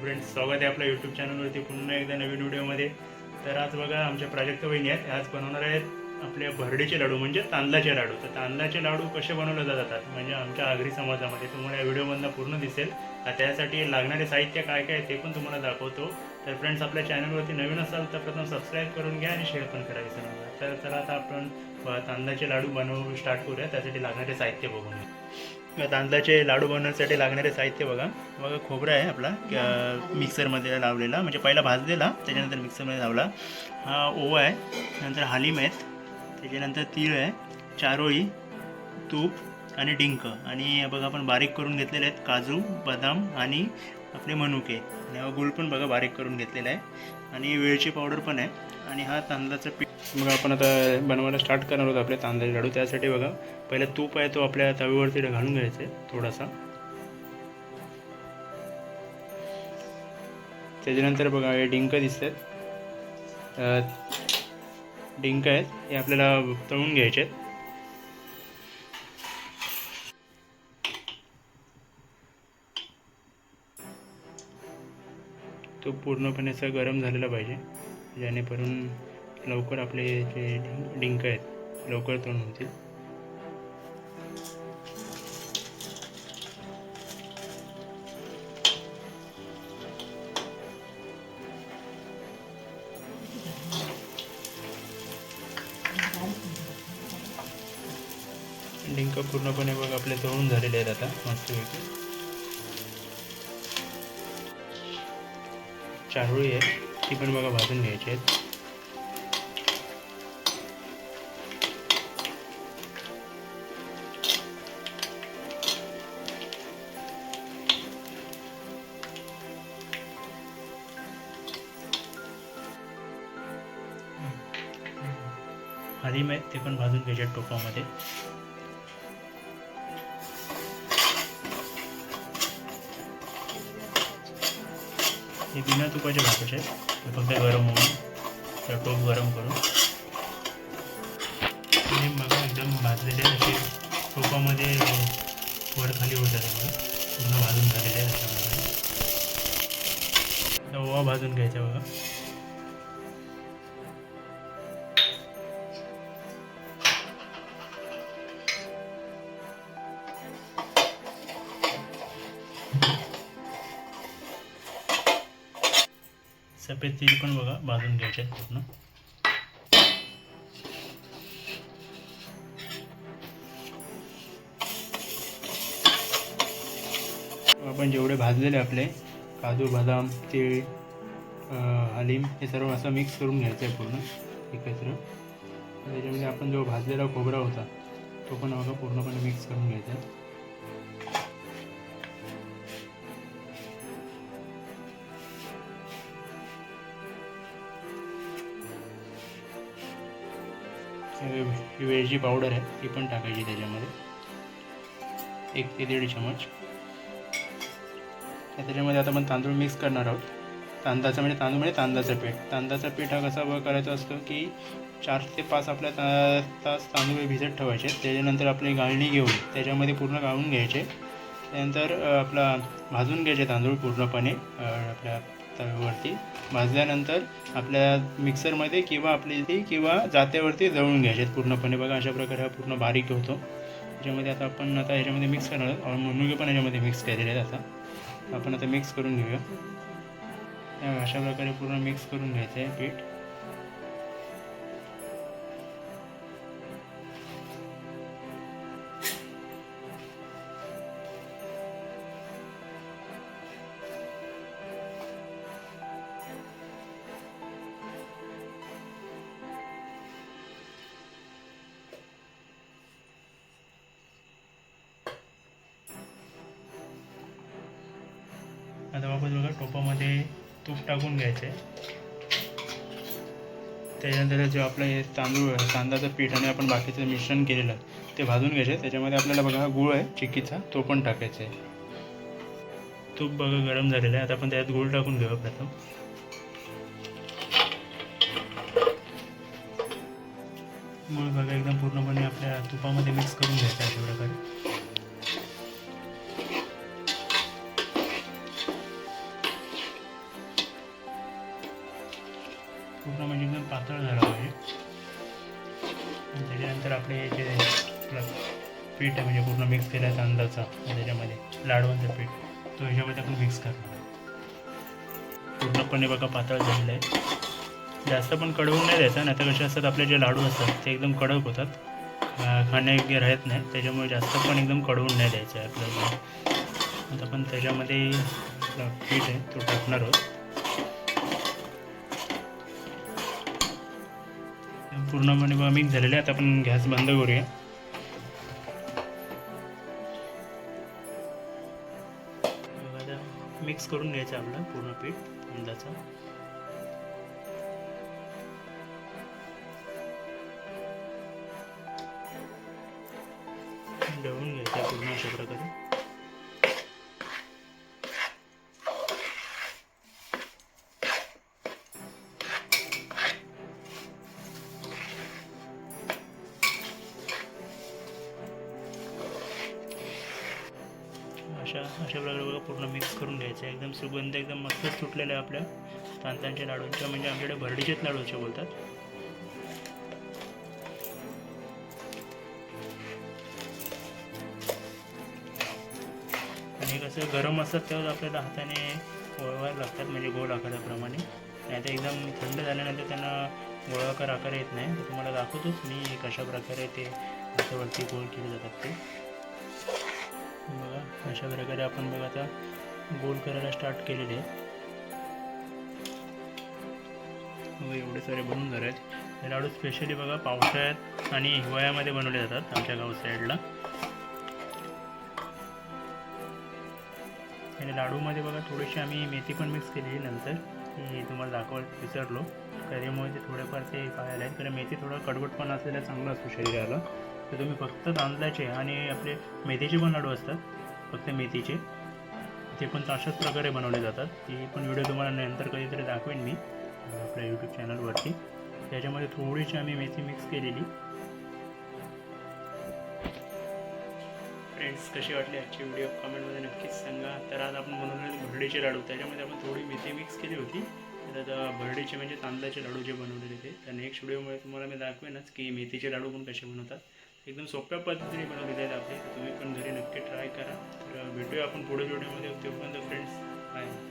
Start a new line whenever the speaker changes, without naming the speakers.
Friends स्वागत आहे आपल्या यूट्यूब चॅनलवरती पुन्हा एकदा नवीन व्हिडिओमध्ये तर आज बघा आमच्या प्राजक्त वहिनी आहेत. आज बनवणार आहेत आपले भरडीचे लाडू म्हणजे तांदळाचे लाडू. तर तांदळाचे लाडू कसे बनवले जातात? म्हणजे आमच्या आगरी समाजामध्ये तुम्हाला या व्हिडिओमधनं पूर्ण दिसेल. त्यासाठी लागणारे साहित्य काय काय ते पण तुम्हाला दाखवतो. तर फ्रेंड्स आपल्या चॅनलवरती नवीन असाल तर प्रथम सबस्क्राईब करून घ्या आणि शेअर पण करा विसरू नका. तर चला आता आपण तांदळाचे लाडू बनवू स्टार्ट करूया त्यासाठी लागणारे साहित्य बघून तांदळाचे लाडू बनवण्यासाठी लागणारे साहित्य बघा. बघा खोबरा आहे आपला मिक्सरमध्ये लावलेला म्हणजे पहिला भाजलेला त्याच्यानंतर मिक्सरमध्ये लावला. हा ओवा आहे नंतर हालीम आहेत त्याच्यानंतर तीळ आहे चारोळी तूप आणि डिंक. आणि बघा आपण बारीक करून घेतलेले आहेत काजू बदाम आणि आपले मनुके. आणि गुळ पण बघा बारीक करून घेतलेला आहे. आणि वेळची पावडर पण आहे. आणि हा तांदळाचं पीठ. मग आपण आता बनवायला स्टार्ट करणार आहोत आपले तांदळाचे लाडू. त्यासाठी बघा पहिला तूप आहे तो आपल्या तव्यावरती घालून घ्यायचा आहे थोडासा. त्याच्यानंतर बघा हे डिंक दिसत आहेत डिंक आहेत हे आपल्याला तळून घ्यायचे आहेत तो पूर्णपणे असा गरम झालेला पाहिजे जेणेकरून लवकर आपले जे डिंक आहेत लवकर तोंड होतील. डिंक पूर्णपणे बघ आपले तळून झालेले आहेत आता मस्तपैकी. चारोळी आहे. ती पण बघा भाजून घ्यायची आहेत. हलीम आहेत ते पण भाजून घ्यायचे आहेत टोपामध्ये. हे बिना तुपाचे भाजायचे आहेत. हे फक्त गरम होऊन त्या टोप गरम करून. आणि बघा एकदम भाजलेले असे टोपामध्ये वर खाली होतात त्यामुळे पूर्ण भाजून झालेले आहे त्याच्यामध्ये. ओवा भाजून घ्यायचा बघा. सफेद तीळ पण बघा भाजून घ्यायचे आहेत पूर्ण. आपण जेवढे भाजलेले आपले काजू बदाम तीळ हलीम हे सर्व असं मिक्स करून घ्यायचं आहे पूर्ण एकत्र. त्याच्यामध्ये आपण जो भाजलेला खोबरा होता तो पण बघा पूर्णपणे मिक्स करून घ्यायचा आहे. वेलची पावडर आहे ती पण टाकायची त्याच्यामध्ये. एक ते दीड चमच त्याच्यामध्ये आता आपण तांदूळ मिक्स करणार आहोत. तांदळाचं म्हणजे तांदूळ म्हणजे तांदळाचं पीठ. तांदळाचा पीठ हा कसा करायचा असतो की चार ते पाच आपल्या ता तास तांदूळ भिजत ठेवायचे. त्याच्यानंतर आपली गाळणी घेऊन त्याच्यामध्ये पूर्ण गाळून घ्यायचे. त्यानंतर आपला भाजून घ्यायचे तांदूळ पूर्णपणे आपल्या तव्यावरती भाजल्यानंतर आपल्या मिक्सरमध्ये किंवा आपली ती किंवा जात्यावरती जळून घ्यायचे पूर्णपणे. बघा अशा प्रकारे हा पूर्ण बारीक होतो. त्याच्यामध्ये आता आपण आता ह्याच्यामध्ये मिक्स करणार आहोत. मुनगे पण ह्याच्यामध्ये मिक्स केलेले आहेत आता. आपण आता मिक्स करून घेऊया. अशा प्रकारे पूर्ण मिक्स करून घ्यायचं आहे पीठ. आता वापस बघा टोपामध्ये तूप टाकून घ्यायचं. आहे त्याच्यानंतर जो आपलं हे तांदूळ आहे तांदळाचं पीठ आणि आपण बाकीचं मिश्रण केलेलं आहे ते भाजून घ्यायचे. त्याच्यामध्ये आपल्याला बघा गूळ आहे चिक्कीचा तो पण टाकायचा आहे. तूप बघा गरम झालेलं आहे. आता आपण त्यात गूळ टाकून घेऊ प्रथम. गूळ बघा एकदम पूर्णपणे आपल्या तुपामध्ये मिक्स करून घ्यायचा अशा प्रकारे. पूर्ण म्हणजे एकदम पातळ झाला पाहिजे त्याच्यानंतर आपले जे पीठ आहे म्हणजे पूर्ण मिक्स केलं आहे तांदळाचा त्याच्यामध्ये लाडवांचं पीठ तो ह्याच्यामध्ये आपण मिक्स करणार पूर्णपणे बघा पातळ झालेलं आहे. जास्त पण कडवून नाही द्यायचं नाही तर कसे असतात आपले जे लाडू असतात ते एकदम कडक होतात. खाण्यायोग्य राहत नाही त्याच्यामुळे जास्त पण एकदम कडवून नाही द्यायचं आहे आपल्याला. आता आपण त्याच्यामध्ये पीठ आहे तो टाकणार आहोत. पूर्णपणे मिक्स झालेले आता आपण गॅस बंद करूया. मिक्स करून घ्यायचं आपलं पूर्ण पीठ अंदाचा दळून घ्यायचं पूर्ण अशा प्रकारे. अशा अशा प्रकारे बघा पूर्ण मिक्स करून घ्यायचं आहे. एकदम सुगंध एकदम मस्त सुटलेला आहे आपल्या तांतांच्या लाडूंच्या म्हणजे आमच्याकडे भरडीचेच लाडूच्या बोलतात. आणि कसं गरम असतात तेव्हा आपल्याला हाताने वळवायला लागतात म्हणजे गोल आकाराप्रमाणे. नाही तर एकदम थंड झाल्यानंतर त्यांना गोळाकार आकार येत नाही. तुम्हाला दाखवतोच मी कशा प्रकारे ते हातावरती गोल केले जातात ते. बघा अशा प्रकारे आपण बघा आता गोल करायला स्टार्ट केलेले आहे एवढे सारे बनून झाले आहेत. हे लाडू स्पेशली बघा पावसाळ्यात आणि हिवाळ्यामध्ये बनवले जातात आमच्या गाव साईडला आणि लाडूमध्ये बघा थोडीशी आम्ही मेथी पण मिक्स केली नंतर. मी तुम्हाला दाखवायला विसरलो. त्याच्यामुळे ते थोडेफार ते खायला आहेत. कारण मेथी थोडा कडवटपणा असलेला चांगला असतो शरीराला. तर तुम्ही फक्त तांदळाचे आणि आपले मेथीचे पण लाडू असतात. फक्त मेथीचे. ते पण अशाच प्रकारे बनवले जातात. ती पण व्हिडिओ तुम्हाला नंतर कधीतरी दाखवेन मी आपल्या यूट्यूब चॅनलवरती त्याच्यामध्ये थोडीशी आम्ही मेथी मिक्स केलेली. फ्रेंड्स कशी वाटली आजची व्हिडिओ कमेंटमध्ये नक्कीच सांगा. तर आज आपण बनवलेले भरडीचे लाडू. त्याच्यामध्ये आपण थोडी मेथी मिक्स केली होती. तर भरडीचे म्हणजे तांदळाचे लाडू जे बनवलेले ते तर नेक्स्ट व्हिडिओमध्ये तुम्हाला मी दाखवेनच की मेथीचे लाडू पण कसे बनवतात. एकदम सोप्या पद्धतीने बनवलेले आहेत आपले. तुम्ही पण घरी नक्की ट्राय करा. तर भेटूया आपण पुढे व्हिडिओमध्ये तेव्हा फ्रेंड्स बाय